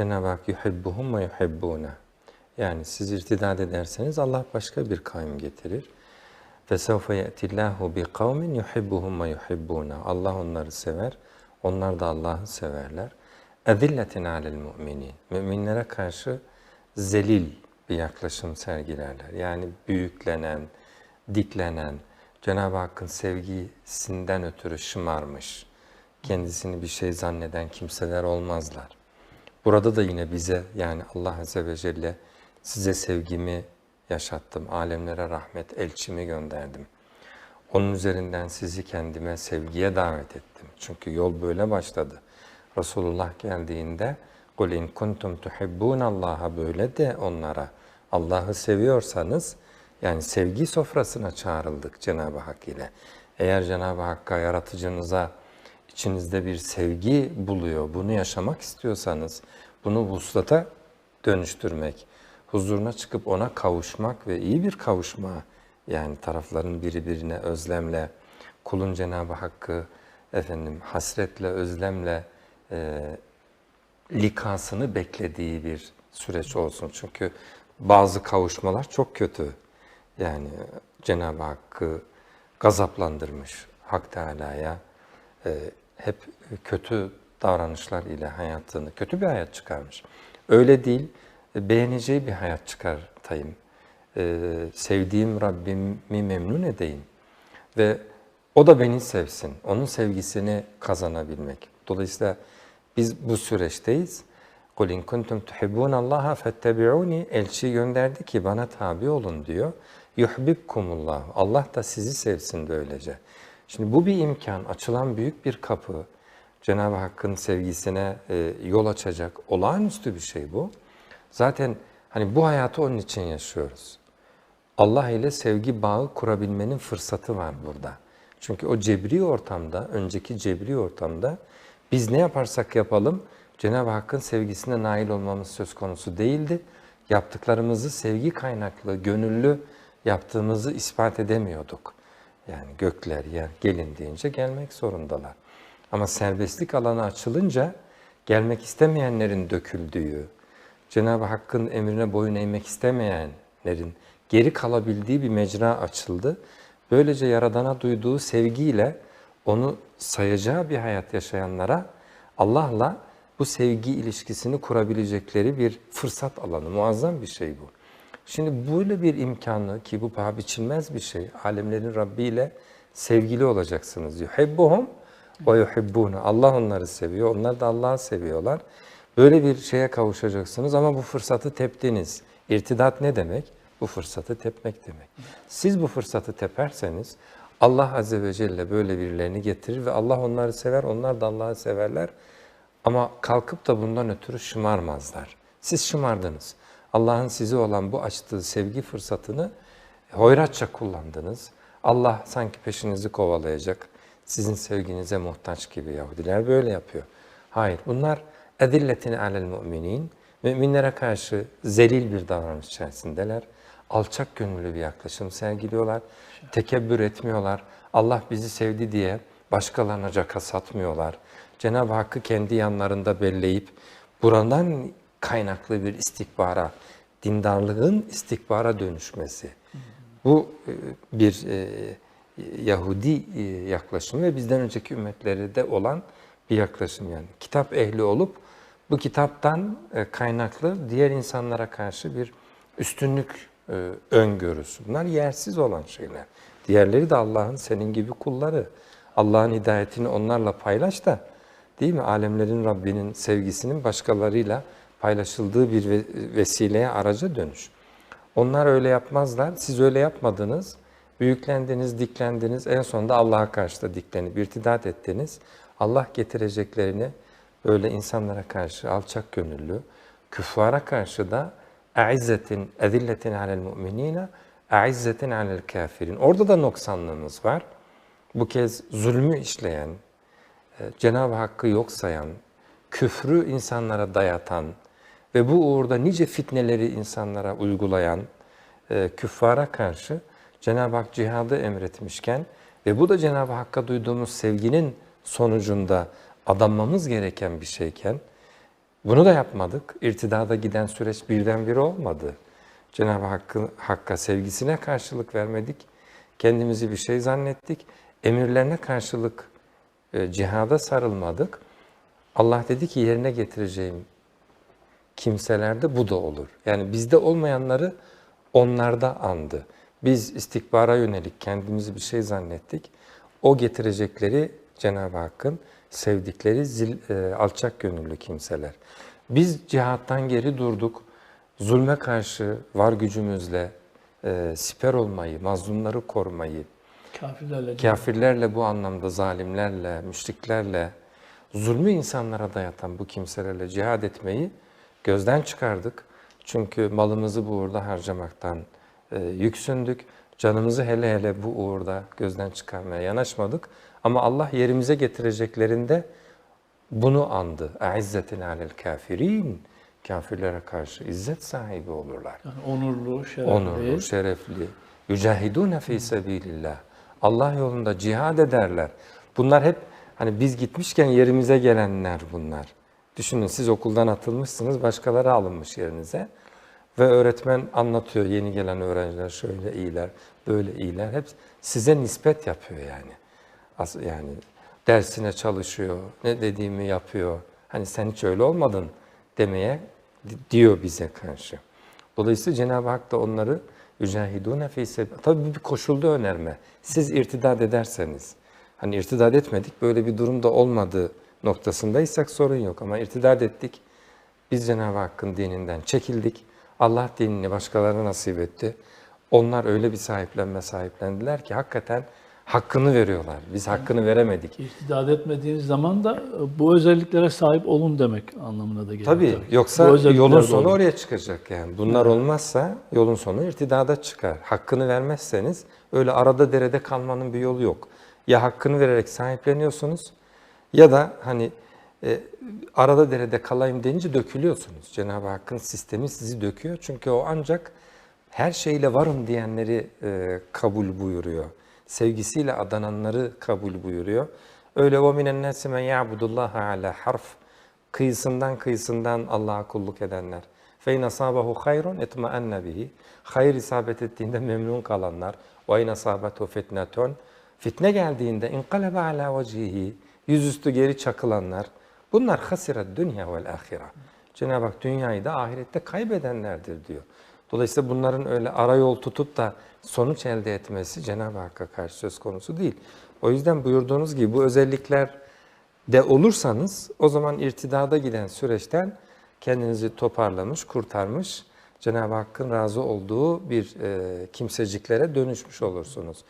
Cenab-ı Hak yuhibbuhum ve yuhibbuna. Yani siz irtidat ederseniz Allah başka bir kavim getirir. Ve ye'tillahu bi kavmin yuhibbuhum ve yuhibbuna. Allah onları sever, onlar da Allah'ı severler. Ezilletin alel mu'minin. Müminlere karşı zelil bir yaklaşım sergilerler. Yani büyüklenen, diklenen, Cenab-ı Hakk'ın sevgisinden ötürü şımarmış, kendisini bir şey zanneden kimseler olmazlar. Burada da yine bize yani Allah Azze ve Celle size sevgimi yaşattım, alemlere rahmet, elçimi gönderdim. Onun üzerinden sizi kendime sevgiye davet ettim. Çünkü yol böyle başladı. Resulullah geldiğinde قُلْ اِنْ كُنْتُمْ تُحِبُّونَ Allah'a böyle de onlara. Allah'ı seviyorsanız yani sevgi sofrasına çağrıldık Cenab-ı Hak ile. Eğer Cenab-ı Hakk'a, yaratıcınıza içinizde bir sevgi buluyor, bunu yaşamak istiyorsanız bunu vuslata dönüştürmek, huzuruna çıkıp ona kavuşmak ve iyi bir kavuşma yani tarafların birbirine özlemle, kulun Cenab-ı Hakk'ı efendim hasretle, özlemle e, likasını beklediği bir süreç olsun. Çünkü bazı kavuşmalar çok kötü. Yani Cenab-ı Hakk'ı gazaplandırmış Hak Teala'ya e, hep kötü davranışlar ile hayatını, kötü bir hayat çıkarmış. Öyle değil, e, beğeneceği bir hayat çıkartayım. E, sevdiğim Rabbimi memnun edeyim. Ve o da beni sevsin, onun sevgisini kazanabilmek. Dolayısıyla biz bu süreçteyiz. قُلْ اِنْ كُنْتُمْ تُحِبُّونَ اللّٰهَ فَاتَّبِعُونِ Elçi gönderdi ki bana tabi olun diyor. يُحْبِبْكُمُ Allah da sizi sevsin böylece. Şimdi bu bir imkan, açılan büyük bir kapı. Cenab-ı Hakk'ın sevgisine e, yol açacak olağanüstü bir şey bu. Zaten hani bu hayatı onun için yaşıyoruz. Allah ile sevgi bağı kurabilmenin fırsatı var burada. Çünkü o cebri ortamda, önceki cebri ortamda biz ne yaparsak yapalım Cenab-ı Hakk'ın sevgisine nail olmamız söz konusu değildi. Yaptıklarımızı sevgi kaynaklı, gönüllü yaptığımızı ispat edemiyorduk. Yani gökler, yer gelin deyince gelmek zorundalar. Ama serbestlik alanı açılınca gelmek istemeyenlerin döküldüğü, Cenab-ı Hakk'ın emrine boyun eğmek istemeyenlerin geri kalabildiği bir mecra açıldı. Böylece Yaradan'a duyduğu sevgiyle onu sayacağı bir hayat yaşayanlara Allah'la bu sevgi ilişkisini kurabilecekleri bir fırsat alanı. Muazzam bir şey bu. Şimdi böyle bir imkanı ki bu paha biçilmez bir şey. Alemlerin Rabbi ile sevgili olacaksınız diyor. Hebbuhum ve yuhibbune. Allah onları seviyor. Onlar da Allah'ı seviyorlar. Böyle bir şeye kavuşacaksınız ama bu fırsatı teptiniz. İrtidat ne demek? Bu fırsatı tepmek demek. Siz bu fırsatı teperseniz Allah Azze ve Celle böyle birilerini getirir ve Allah onları sever, onlar da Allah'ı severler. Ama kalkıp da bundan ötürü şımarmazlar. Siz şımardınız. Allah'ın size olan bu açtığı sevgi fırsatını hoyratça kullandınız. Allah sanki peşinizi kovalayacak, sizin sevginize muhtaç gibi Yahudiler böyle yapıyor. Hayır, bunlar edilletin alel müminin, müminlere karşı zelil bir davranış içerisindeler. Alçak gönüllü bir yaklaşım sergiliyorlar. Tekebbür etmiyorlar. Allah bizi sevdi diye başkalarına caka satmıyorlar. Cenab-ı Hakk'ı kendi yanlarında belleyip buradan kaynaklı bir istikbara, dindarlığın istikbara dönüşmesi. Bu e, bir e, Yahudi e, yaklaşım ve bizden önceki ümmetleri de olan bir yaklaşım yani. Kitap ehli olup bu kitaptan kaynaklı diğer insanlara karşı bir üstünlük öngörüsü. Bunlar yersiz olan şeyler. Diğerleri de Allah'ın senin gibi kulları. Allah'ın hidayetini onlarla paylaş da değil mi? Alemlerin Rabbinin sevgisinin başkalarıyla paylaşıldığı bir vesileye, araca dönüş. Onlar öyle yapmazlar. Siz öyle yapmadınız. Büyüklendiniz, diklendiniz. En sonunda Allah'a karşı da diklenip irtidat ettiniz. Allah getireceklerini böyle insanlara karşı alçak gönüllü, küffara karşı da e'izzetin, ezilletin alel mu'minine, e'izzetin alel kafirin. Orada da noksanlığımız var. Bu kez zulmü işleyen, Cenab-ı Hakk'ı yok sayan, küfrü insanlara dayatan ve bu uğurda nice fitneleri insanlara uygulayan e, küffara karşı Cenab-ı Hak cihadı emretmişken ve bu da Cenab-ı Hakk'a duyduğumuz sevginin sonucunda adanmamız gereken bir şeyken Bunu da yapmadık. İrtidada giden süreç birdenbire olmadı. Cenab-ı Hakk'ın Hakk'a sevgisine karşılık vermedik. Kendimizi bir şey zannettik. Emirlerine karşılık e, cihada sarılmadık. Allah dedi ki yerine getireceğim kimselerde bu da olur. Yani bizde olmayanları onlarda andı. Biz istikbara yönelik kendimizi bir şey zannettik. O getirecekleri Cenab-ı Hakk'ın sevdikleri zil, e, alçak gönüllü kimseler. Biz cihattan geri durduk. Zulme karşı var gücümüzle e, siper olmayı, mazlumları korumayı, Kafirlerle kafirlerle bu anlamda zalimlerle, müşriklerle, zulmü insanlara dayatan bu kimselerle cihad etmeyi gözden çıkardık. Çünkü malımızı bu uğurda harcamaktan e, yüksündük. Canımızı hele hele bu uğurda gözden çıkarmaya yanaşmadık. Ama Allah yerimize getireceklerinde bunu andı. اَعِزَّةٍ عَلَى الْكَافِرِينَ Kafirlere karşı izzet sahibi olurlar yani onurlu, şerefli. onurlu, şerefli. Yücahidûne fî sebîlillah. Allah yolunda cihad ederler. Bunlar hep hani biz gitmişken yerimize gelenler bunlar. Düşünün siz okuldan atılmışsınız, başkaları alınmış yerinize. Ve öğretmen anlatıyor yeni gelen öğrenciler şöyle iyiler, böyle iyiler. Hep size nispet yapıyor yani. Yani dersine çalışıyor, ne dediğimi yapıyor. Hani sen hiç öyle olmadın demeye di- diyor bize karşı. Dolayısıyla Cenab-ı Hak da onları yücahidûne fî Tabii bir koşulda önerme. Siz irtidat ederseniz, hani irtidat etmedik, böyle bir durumda olmadığı noktasındaysak sorun yok. Ama irtidat ettik, biz Cenab-ı Hakk'ın dininden çekildik. Allah dinini başkalarına nasip etti. Onlar öyle bir sahiplenme sahiplendiler ki hakikaten hakkını veriyorlar. Biz hakkını veremedik. İhtidad etmediğiniz zaman da e, bu özelliklere sahip olun demek anlamına da geliyor. Tabii, Bu yoksa yolun sonu olur. oraya çıkacak yani. Bunlar olmazsa yolun sonu irtidada çıkar. Hakkını vermezseniz öyle arada derede kalmanın bir yolu yok. Ya hakkını vererek sahipleniyorsunuz ya da hani e, arada derede kalayım deyince dökülüyorsunuz. Cenab-ı Hakk'ın sistemi sizi döküyor. Çünkü o ancak her şeyle varım diyenleri e, kabul buyuruyor. Sevgisiyle adananları kabul buyuruyor. Öyle o minen nasi men ya'budullaha ala harf kıyısından kıyısından Allah'a kulluk edenler. Fe in asabahu hayrun etmaenne bihi. Hayır isabet ettiğinde memnun kalanlar. Ve in asabetu fitnetun. Fitne geldiğinde inqalebe ala vecihi. Yüzüstü geri çakılanlar. Bunlar hasiret dünya vel ahire. Cenab-ı Hak dünyayı da ahirette kaybedenlerdir diyor. Dolayısıyla bunların öyle ara yol tutup da sonuç elde etmesi Cenab-ı Hakk'a karşı söz konusu değil. O yüzden buyurduğunuz gibi bu özellikler de olursanız o zaman irtidada giden süreçten kendinizi toparlamış, kurtarmış, Cenab-ı Hakk'ın razı olduğu bir e, kimseciklere dönüşmüş olursunuz.